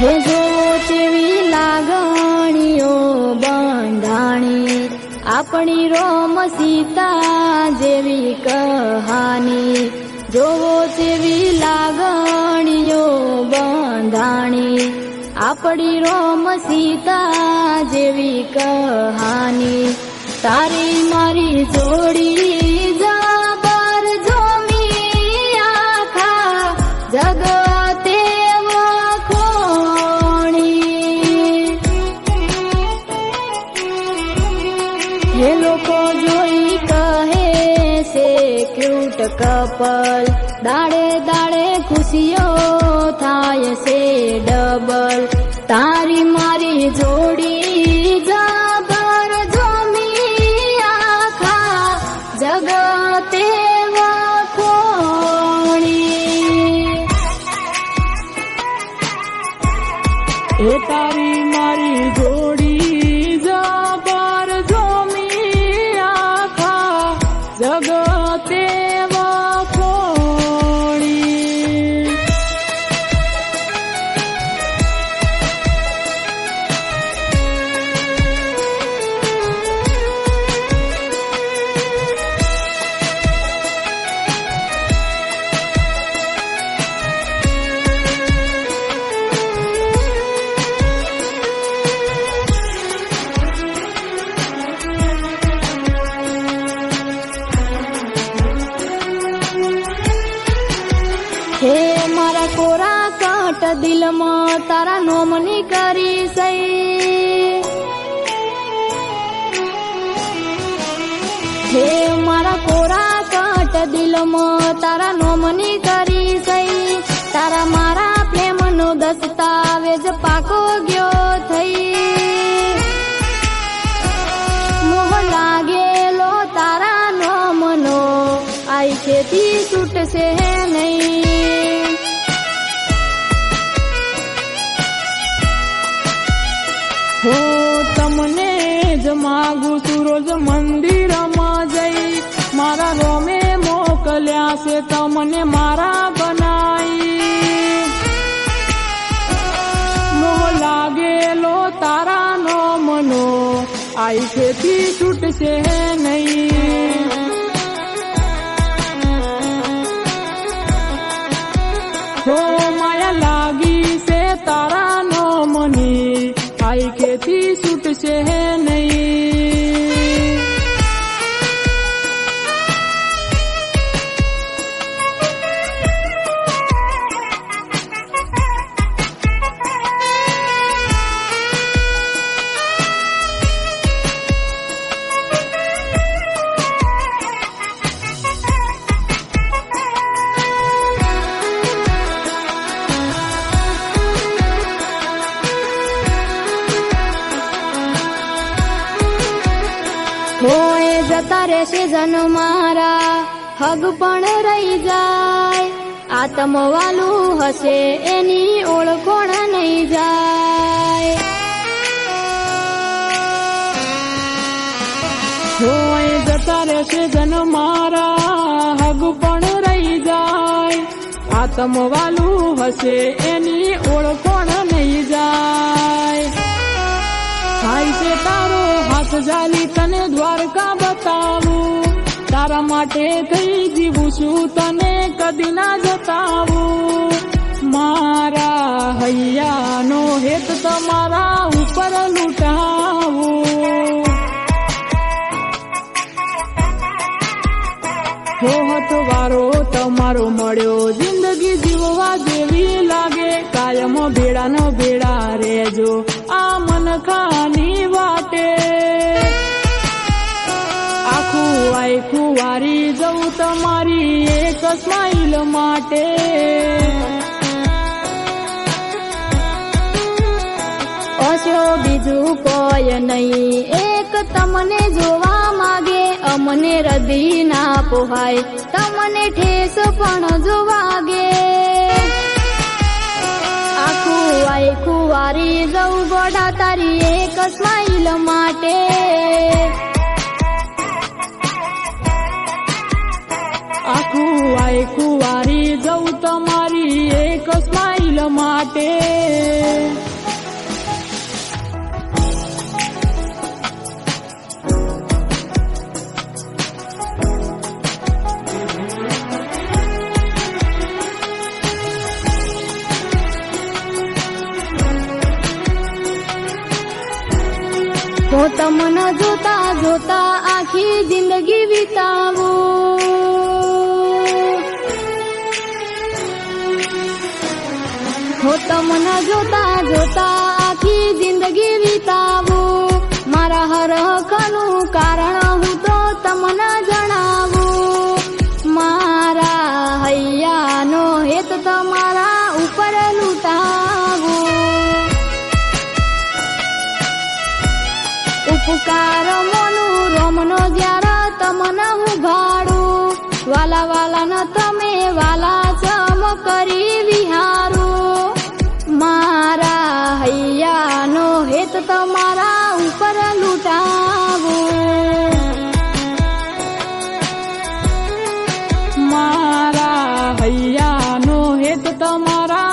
જો જેવી લાગણીઓ બંધાણી, આપણી રોમ સીતા જેવી કહાની, જોવો તેવી લાગણીઓ બંધાણી, આપણી રોમ સીતા જેવી કહાની, તારી મારી જોડી એ લોકો જોઈ કહે છે ક્યુટ કપલ દાડે દાડે ખુશીઓ થાય છે ડબલ તારી મારી જોડી જબર જોમી આખા જગતે એ તારી મારી જોડી કાંટ દિલમાં તારા નોમની કરી સઈ. હે મારા કોરા કાંટ દિલમાં તારા નોમની કરી સઈ. તારા મારા પ્રેમનો દસ્તાવેજ પાકો માગું છું રોજ મંદિરમાં જઈ મારા રોમે મોકલ્યા છે તમને મારા બનાઈ મોહ લાગેલો તારા નો મનો આઈ ખેતી છૂટશે નહીં હો માયા લાગી છે તારા નો મની આઈ ખેતી છૂટશે નહીં હોય જતા રહેશે જન મારા. હગ પણ રહી જાય. આત્મવાલું હશે એની ઓળખોણ નહીં જાય. હોય જતા રહેશે જન મારા. હગ પણ રહી જાય. આત્મવાલું હશે એની ઓળખોણ નહીં જાય. હાથ જાલી તને દ્વારકા બતાવું. તારા માટે થઈ જીવું છું તને કદી ના જતાવું. મારા હૈયાનો હેત તમારા ઉપર લૂંટાવું. હો હથવારો, તમારો મળ્યો જિંદગી જીવવા જેવી લાગે. કાયમ ભેડા નો ભેડા રેજો સ્માઈલ માટે. અશો બીજું કોઈ નહીં. એક તમને જોવા માગે, અમને હૃદય ના પોહાય. તમને ઠેસ પણ જોવાગે આખું આખું વારી જવું ગોડા તારી એક સ્માઈલ માટે. આખું આખું વારી જવું તમારી એક સ્માઈલ માટે તો તમને જોતા જોતા આખી જિંદગી વિતાવું હો તમને જોતા જોતા આખી જિંદગી વિતાવું. મારા હરખનું કારણ હું તો તમને જણાવું. મારા હૈયાનો હેત તમારા ઉપર લૂંટાવું. ઉપકાર મોનું રોમનો જ્યારે તમને હું ભાડું. વાલા વાલા ન તમે વાલા ચમ કરી વિહારું. તમારા ઉપર લૂંટાવું. મારા હૈયાનો હેત તમારા